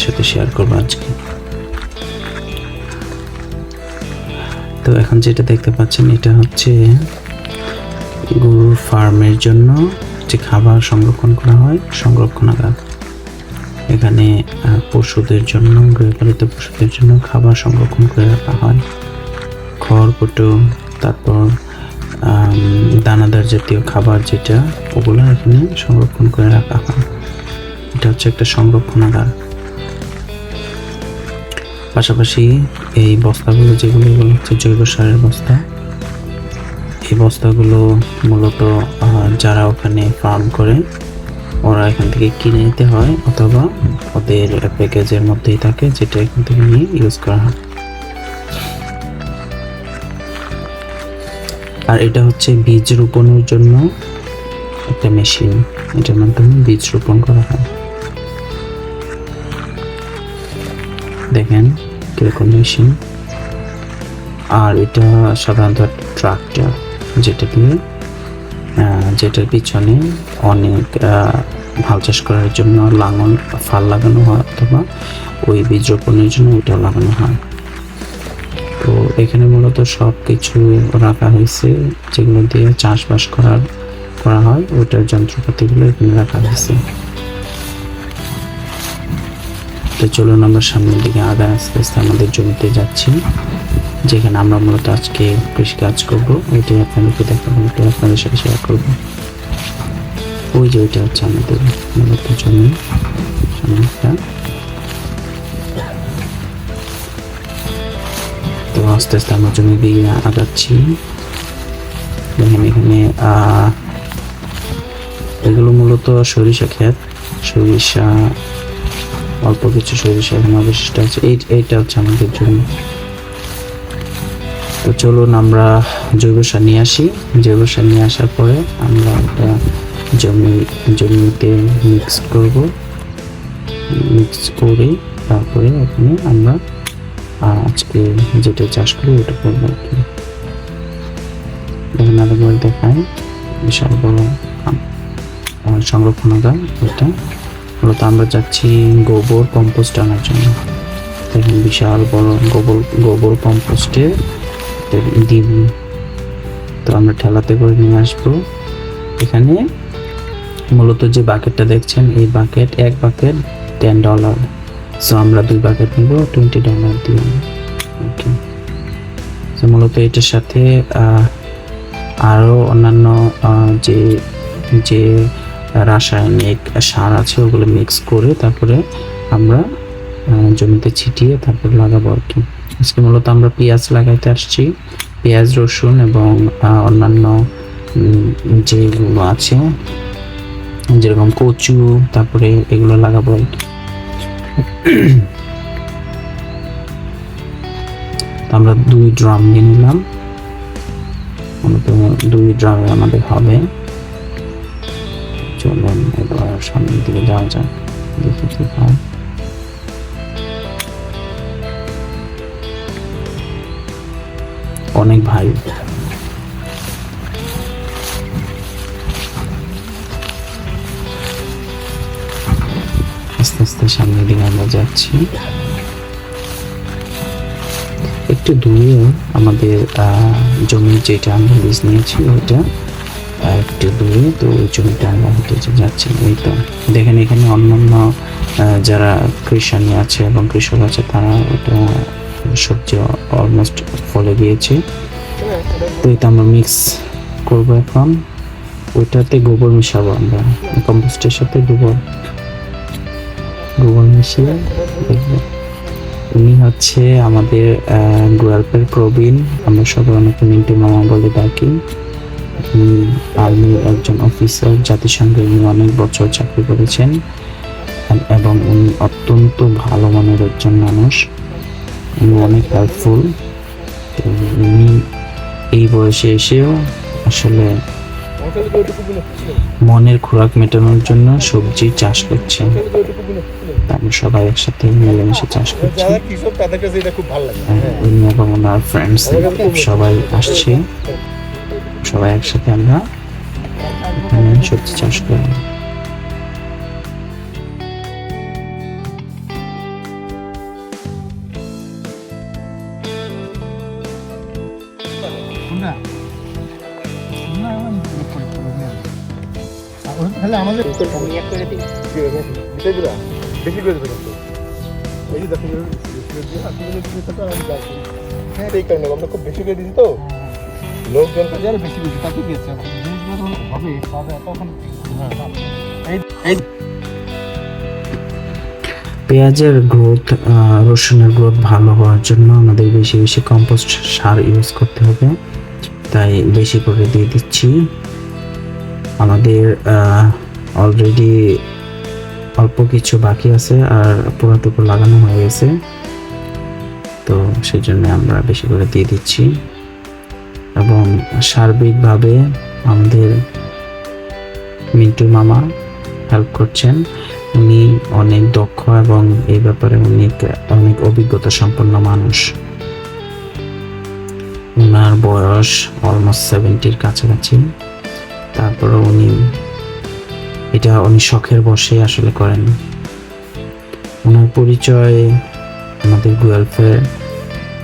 আপনাদের সাথে শেয়ার করব আজকে। তো এখন যেটা দেখতে পাচ্ছেন, এটা হচ্ছে গরুর ফার্মের জন্য যে খাবার সংরক্ষণ করা হয়, সংরক্ষণাগার। এখানে পশুদের জন্য, গৃহপালিত পশুদের জন্য খাবার সংরক্ষণ করে রাখা হয়। খড়কুটো তারপর দানাদার জাতীয় খাবার যেটা, ওগুলো এখানে সংরক্ষণ করে রাখা হয়। এটা হচ্ছে একটা সংরক্ষণাগার। পাশাপাশি এই বস্তাগুলো যেগুলো এগুলো হচ্ছে জৈব সারের বস্তা, এই বস্তাগুলো মূলত যারা ওখানে ফার্ম করে, ওরা এখান থেকে কিনে নিতে হয় অথবা ওদের প্যাকেজের মধ্যেই থাকে যেটা এখান থেকে নিয়ে ইউজ করা হয়। আর এটা হচ্ছে বীজ রোপণের জন্য একটা মেশিন এটার মাধ্যমে বীজ রোপণ করা হয়। দেখেন কীরকম মেশিন আর এটা সাধারণত ট্রাক্টর যেটা দিয়ে যেটার পিছনে অনেক হাল চাষ করার জন্য লাঙল, ফাল লাগানো হয় অথবা ওই বীজ রোপণের জন্য ওইটা লাগানো হয়। তো এখানে মূলত সব কিছু রাখা হয়েছে, যেগুলো দিয়ে চাষবাস করার, করা হয়, ওইটার যন্ত্রপাতিগুলো এখানে রাখা হয়েছে। তো চলুন আমরা সামনের দিকে আগায় আস্তে আস্তে আমাদের জমিতে যাচ্ছি, যেখানে আমরা মূলত আজকে কৃষিকাজ করব। ওইটাই আপনাদেরকে দেখাবো, ওইটাই আপনাদের সাথে শেয়ার করব। ওই যে ওইটা হচ্ছে আমাদের মূলত জমি একটা তো আস্তে আস্তে আমরা জমি দিয়ে আগাচ্ছি। দেখেন এখানে এগুলো মূলত সরিষা ক্ষেত, সরিষা অল্প কিছু সরিষা এখানে অবশিষ্ট আছে এই, এইটা হচ্ছে আমাদের জমি তো চলুন আমরা জৈব সার নিয়ে আসি। জৈব সার নিয়ে আসার পরে আমরা একটা জমি, জমিতে মিক্স করব। মিক্স করে তারপরে এখানে আমরা আজকে যেটা চাষ করি ওটা করব আর কি। দেখেন আরেকবার দেখায় বিশাল বড় সংরক্ষণাগার এটা মূলত আমরা যাচ্ছি গোবর কম্পোস্ট আনার জন্য। দেখেন, বিশাল বড় গোবর গোবর কম্পোস্টে ডিম। তো আমরা ঠেলাতে করে নিয়ে আসব। এখানে মূলত যে বাকেটটা দেখছেন, এই বাকেট এক বাকেট টেন ডলার সো আমরা দুই বাকেট নিব টোয়েন্টি ডলার দিয়ে। ওকে তো মূলত এটার সাথে আরও অন্যান্য যে যে রাসায়নিক সার আছে, ওগুলো মিক্স করে তারপরে আমরা জমিতে ছিটিয়ে তারপরে লাগাবো আর কি। আজকে মূলত আমরা পেঁয়াজ লাগাইতে আসছি। পেঁয়াজ, রসুন এবং অন্যান্য যেগুলো আছে, যেরকম কচু, তারপরে এগুলো লাগাবো আর কি। আমরা দুই ড্রাম নিয়ে নিলাম। দুই ড্রামে আমাদের হবে। চলুন এবার সামনের দিকে যাওয়া যাক। দেখি কি হয়। অনেক ভাই। আস্তে আস্তে সামনের দিকে আমরা যাচ্ছি। একটু দূরে আমাদের আহ, জমি যেটা আমরা লিজ নিয়েছি ওইটা একটু দূরে তো ওই জমিটা আমরা হেঁটে যাচ্ছি এই তো। দেখেন এখানে অন্যান্য যারা কৃষানি আছে এবং কৃষক আছে, তারা ওটা সবজি অলমোস্ট ফলে দিয়েছে। তো এটা আমরা মিক্স করব এখন। ওইটাতে গোবর মিশাবো আমরা। কম্পোস্টের সাথে গোবর। গোবর মিশিয়ে দেখব। উনি হচ্ছে আমাদের গুয়ালপের প্রবীণ। আমরা সবাই অনেকে মিন্টু মামা বলে ডাকি। উনি আর্মির একজন অফিসার জাতিসংঘে উনি অনেক বছর চাকরি করেছেন এবং উনি অত্যন্ত ভালো মনের একজন মানুষ। উনি অনেক হেল্পফুল তো উনি এই বয়সে এসেও আসলে মনের খোরাক মেটানোর জন্য সবজি চাষ করছে তা আমরা সবাই একসাথে মিলেমিশে চাষ করছি। হ্যাঁ, উনি এবং ওনার ফ্রেন্ডস সবাই আসছে। সবাই একসাথে আমরা সবজি চাষ করব আমাদের বেশি করে হ্যাঁ এই কারণে খুব বেশি করে দিচ্ছি তো লোকজন কাজে আর বেশি বেশি তাতে কি আছে জিনিসগুলো যখন হবে তখন হ্যাঁ পেঁয়াজের গ্রোথ রসুনের গ্রোথ ভালো হওয়ার জন্য আমাদের বেশি বেশি কম্পোস্ট সার ইউজ করতে হবে। তাই বেশি করে দিয়ে দিচ্ছি। আমাদের অলরেডি অল্প কিছু বাকি আছে আর পুরোটুকু লাগানো হয়ে গেছে। তো সেই জন্য আমরা বেশি করে দিয়ে দিচ্ছি। এবং সার্বিকভাবে আমাদের মিন্টু মামা হেল্প করছেন। উনি অনেক দক্ষ এবং এই ব্যাপারে উনি অনেক অভিজ্ঞতা সম্পন্ন মানুষ। ওনার বয়স অলমোস্ট সেভেন্টির কাছাকাছি। তারপরে উনি, এটা উনি শখের বসে আসলে করেন। ওনার পরিচয় আমাদের গুয়েলফেয়ার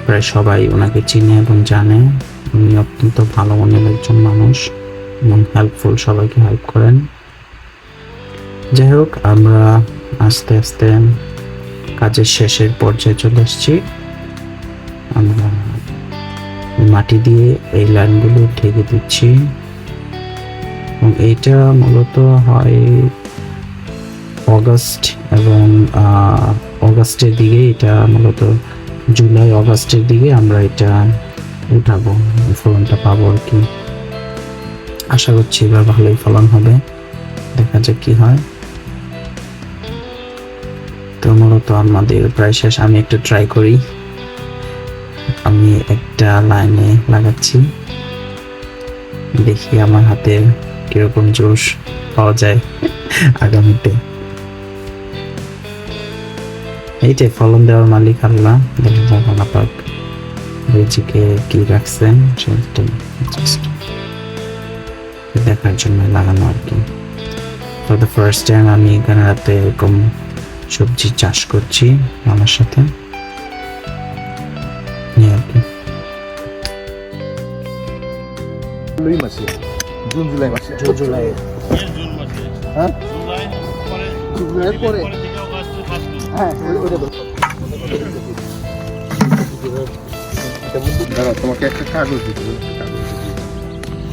প্রায় সবাই ওনাকে চিনে এবং জানে। উনি অত্যন্ত ভালো মনের একজন মানুষ এবং হেল্পফুল সবাইকে হেল্প করেন। যাই হোক আমরা আস্তে আস্তে কাজের শেষের পর্যায়ে চলে এসেছি। আমরা মাটি দিয়ে এই লাইনগুলো ঢেকে দিচ্ছি। এবং এইটা মূলত হয় অগাস্ট এবং অগাস্টের দিকে, এটা মূলত জুলাই, অগাস্টের দিকে আমরা এটা উঠাবো, ফলনটা পাবো আর কি। আশা করছি এবার ভালোই ফলন হবে। দেখা যাক কি হয়। তো মূলত আমাদের প্রায় শেষ, আমি একটু ট্রাই করি। আমি একটা লাইনে লাগাচ্ছি। দেখি আমার হাতে কীরকম জোশ পাওয়া যায় আগামীতে। এইটাই ফলন দেওয়ার মালিক আল্লাহ, দেখা যাক আল্লাহ পাক কি রাখছেন সেটাই দেখার জন্য লাগানো আর কি। ফর দ্য ফার্স্ট টাইম আমি এখানে রাতে এরকম সবজি চাষ করছি আমার সাথে। আর কি। জুলাই মাসে। জুন জুলাই মাসে। জুলাই। হ্যাঁ? জুলাইয়ের পরে। হ্যাঁ ওটা তো। দাঁড়া তোমাকে একটা কাগজ দিতে কাগজ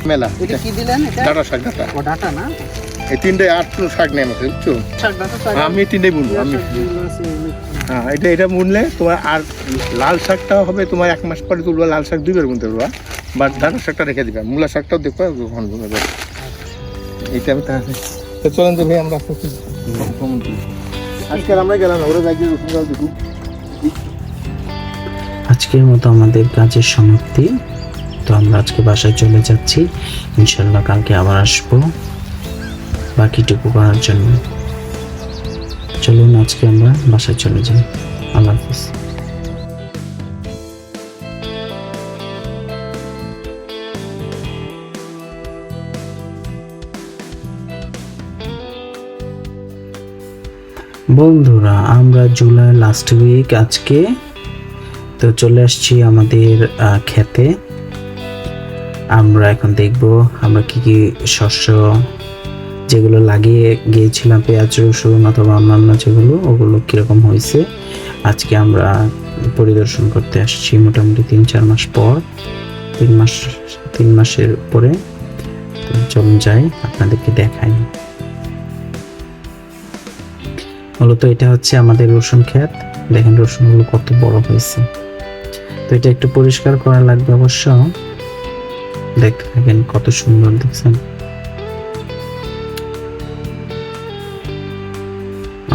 মেলা এটা কি দিলেন এটা? ডাটা শাক ডাটা। ও ডাটা না? এই তিনটে আট কিলো শাক নেই আমাকে বুঝছ? আমি তিনটে বুনবো আমি হ্যাঁ এটা এটা বুনলে তোমার আর লাল শাকটা হবে তোমার এক মাস পরে তুলবা লাল শাক দুইবার বুনতে পারবা। বা ডাটা শাকটা রেখে দিবা মূলা শাকটাও দেখবা বুনবে এইটা আমি তাহলে তো চলেন তো ভাই আমরা। আজকে আমরা গেলাম ওরা যাই রসুন গাছ দেখুন। আজকের মতো আমাদের কাজের সমাপ্তি। তো আমরা আজকে বাসায় চলে যাচ্ছি। ইনশাল্লাহ কালকে আবার আসব। বাকিটুকু করার জন্য। চলুন আজকে আমরা বাসায় চলে যাই। আল্লাহ হাফিজ। বন্ধুরা, আমরা জুলাই লাস্ট উইক আজকে তো চলে আসছি আমাদের ক্ষেতে আমরা এখন দেখব আমরা কি কি শস্য যেগুলো লাগিয়ে গিয়েছিলাম, পেঁয়াজ, রসুন অথবা অন্যান্য যেগুলো, ওগুলো কীরকম হয়েছে। আজকে আমরা পরিদর্শন করতে আসছি মোটামুটি তিন চার মাস পর, তিন মাস, তিন মাসের পরে চলুন যাই, আপনাদেরকে দেখাই। মূলত এটা হচ্ছে আমাদের রসুন ক্ষেত। দেখেন রসুনগুলো কত বড় হয়েছে। এটা একটু পরিষ্কার করা লাগবে অবশ্য। দেখতে থাকেন কত সুন্দর, দেখছেন?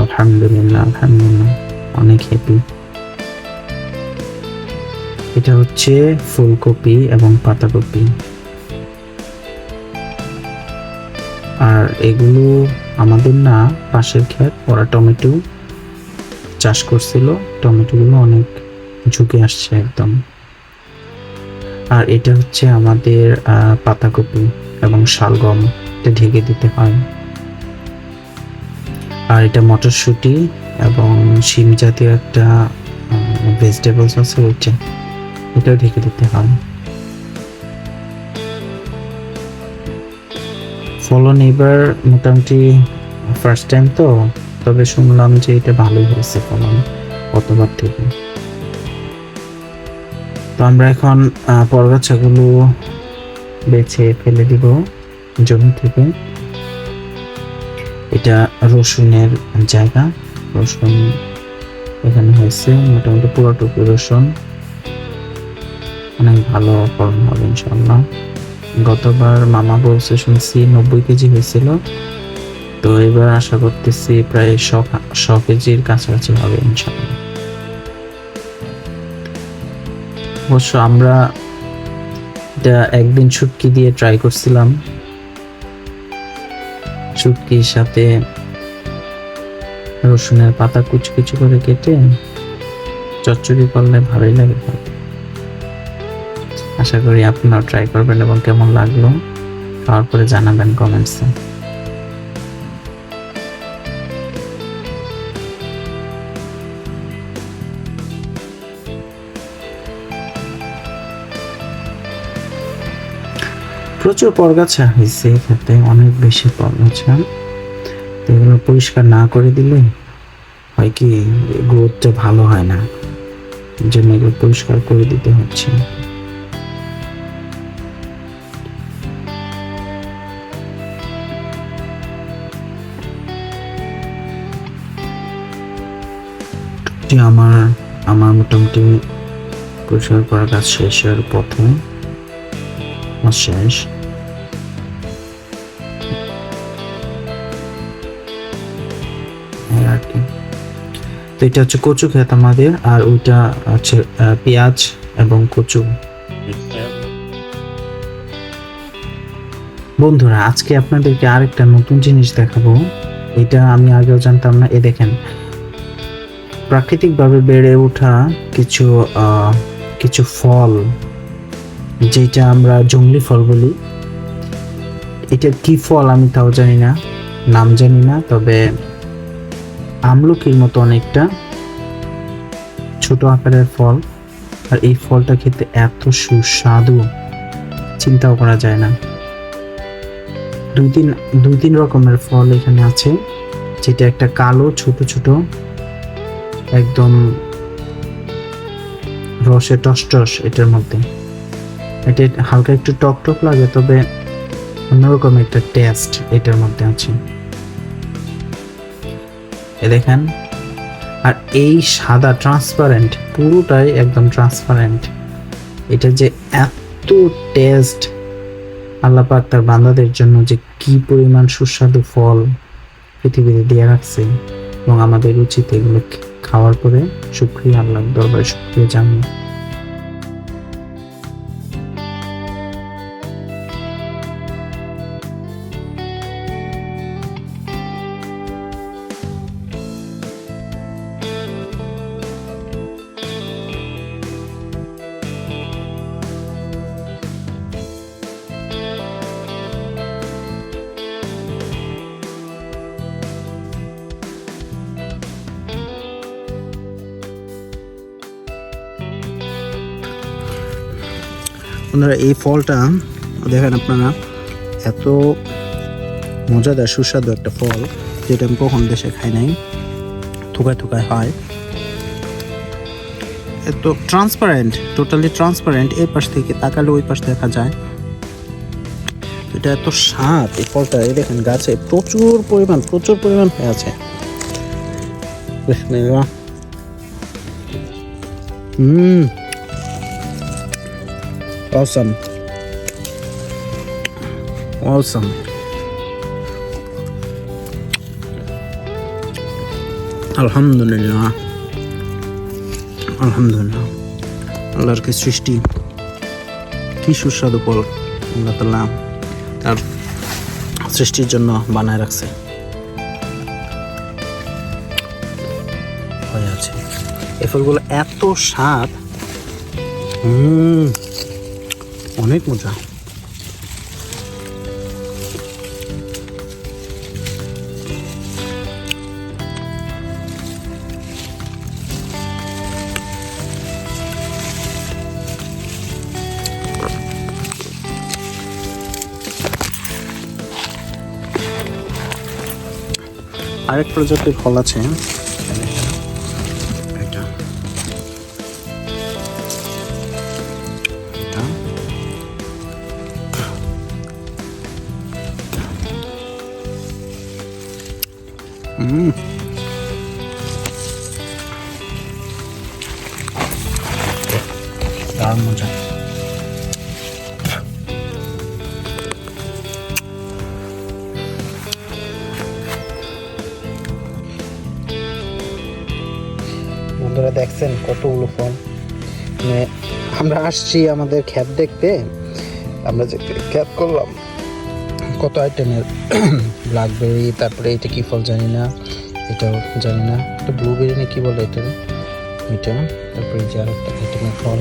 আলহামদুলিল্লাহ আলহামদুলিল্লাহ, অনেক হ্যাপি এটা হচ্ছে ফুলকপি এবং পাতাকপি। আর এগুলো আমাদের না পাশের ক্ষেত, ওরা টমেটো চাষ করছিল। টমেটোগুলো অনেক ঝুঁকে আসছে একদম। আর এটা হচ্ছে আমাদের পাতাকপি এবং শালগম। এটা ঢেকে দিতে হয়। আর এটা মটরশুঁটি এবং শিম জাতীয় একটা ভেজিটেবলস আছে ওইটা এটাও ঢেকে দিতে হয়। ফলন এবার মোটামুটি ফার্স্ট টাইম তো, তবে শুনলাম যে এটা ভালোই হয়েছে ফলন, গতবার থেকে। তো আমরা এখন পরগাছাগুলো বেছে ফেলে দিব জমি থেকে। এটা রসুনের জায়গা। রসুন এখানে হয়েছে মোটামুটি পুরো পুরোটুকু রসুন। অনেক ভালো ফলন হবে ইনশাল্লাহ গতবার মামা বলছে শুনছি নব্বই কেজি হয়েছিল। তো এবার আশা করতেছি প্রায় শ কেজির কাছাকাছি হবে ইনশাল্লাহ অবশ্য আমরা এটা একদিন শুটকি দিয়ে ট্রাই করছিলাম। শুটকির সাথে রসুনের পাতা কুচি কুচি করে কেটে চচ্চড়ি করলে ভালোই লাগে আশা করি আপনারা ট্রাই করবেন এবং কেমন লাগল খাওয়ার পরে জানাবেন কমেন্টসে প্রচুর পরগাছা হয়েছে খেতে অনেক বেশি পরগাছা তো এগুলো পরিষ্কার না করে দিলে হয় কি গ্রোথটা ভালো হয় না। জন্য এগুলো পরিষ্কার করে দিতে হচ্ছে। আমার আমার মোটামুটি পরিষ্কার করার কাজ শেষের পথে। শেষ। তো এটা হচ্ছে কচু ক্ষেত আমাদের, আর ওইটা হচ্ছে পেঁয়াজ এবং কচু। বন্ধুরা, আজকে আপনাদেরকে আরেকটা নতুন জিনিস দেখাবো। এটা আমি আগেও জানতাম না, এ দেখেন। প্রাকৃতিকভাবে বেড়ে ওঠা কিছু কিছু ফল, যেটা আমরা জঙ্গলি ফল বলি। এটা কি ফল আমি তাও জানি না, নাম জানি না, তবে আমলকির মতো অনেকটা ছোট আকারের ফল, আর এই ফলটা খেতে এত সুস্বাদু, চিন্তাও করা যায় না। দুই তিন দুই তিন রকমের ফল এখানে আছে, যেটা একটা কালো, ছোট ছোট, একদম রসে টস টস এটার মধ্যে। এটা হালকা একটু টক টক লাগে, তবে অন্যরকম একটা টেস্ট এটার মধ্যে আছে। এ দেখেন। আর এই সাদা ট্রান্সপারেন্ট পুরোটাই একদম ট্রান্সপারেন্ট এটা যে এত টেস্ট আল্লাহ পাক তার বান্দাদের জন্য যে কি পরিমাণ সুস্বাদু ফল পৃথিবীতে দিয়ে রাখছে এবং আমাদের উচিত এগুলো খাওয়ার পরে শুক্রিয়া আল্লাহ দরবারে শুক্রিয়া জানানো। আপনারা এই ফলটা, দেখেন আপনারা, এত মজাদার সুস্বাদু একটা ফল, যেটা আমি কখন দেশে খাই নাই, থুকায় থুকায় হয়। এত ট্রান্সপারেন্ট টোটালি ট্রান্সপারেন্ট এই পাশ থেকে তাকালে ওই পাশ দেখা যায়। এটা এত স্বাদ, এই ফলটা, এই দেখেন গাছে প্রচুর পরিমাণ প্রচুর পরিমাণ হয়ে আছে। হুম। Awesome. Awesome. আলহামদুলিল্লাহ আলহামদুলিল্লাহ আল্লাহর কি সৃষ্টি। কি সুস্বাদু ফল আল্লাহ তাল্লাহ তার সৃষ্টির জন্য বানায় রাখছে। হয়ে আছে। এই ফলগুলো এত স্বাদ। হুম। অনেক মজা। আরেক প্রজাতির ফল আছে। দারুণ মজা। বন্ধুরা দেখছেন কতগুলো ফল মানে আমরা আসছি আমাদের খ্যাত দেখতে। আমরা যে খ্যাত করলাম। কত আইটেমের ব্ল্যাকবেরি তারপরে এটা কি ফল জানি না, এটাও জানি না। এটা ব্লুবেরি না কি বলে এটা? এটা, তারপরে যে আরেকটা আইটেমের ফল।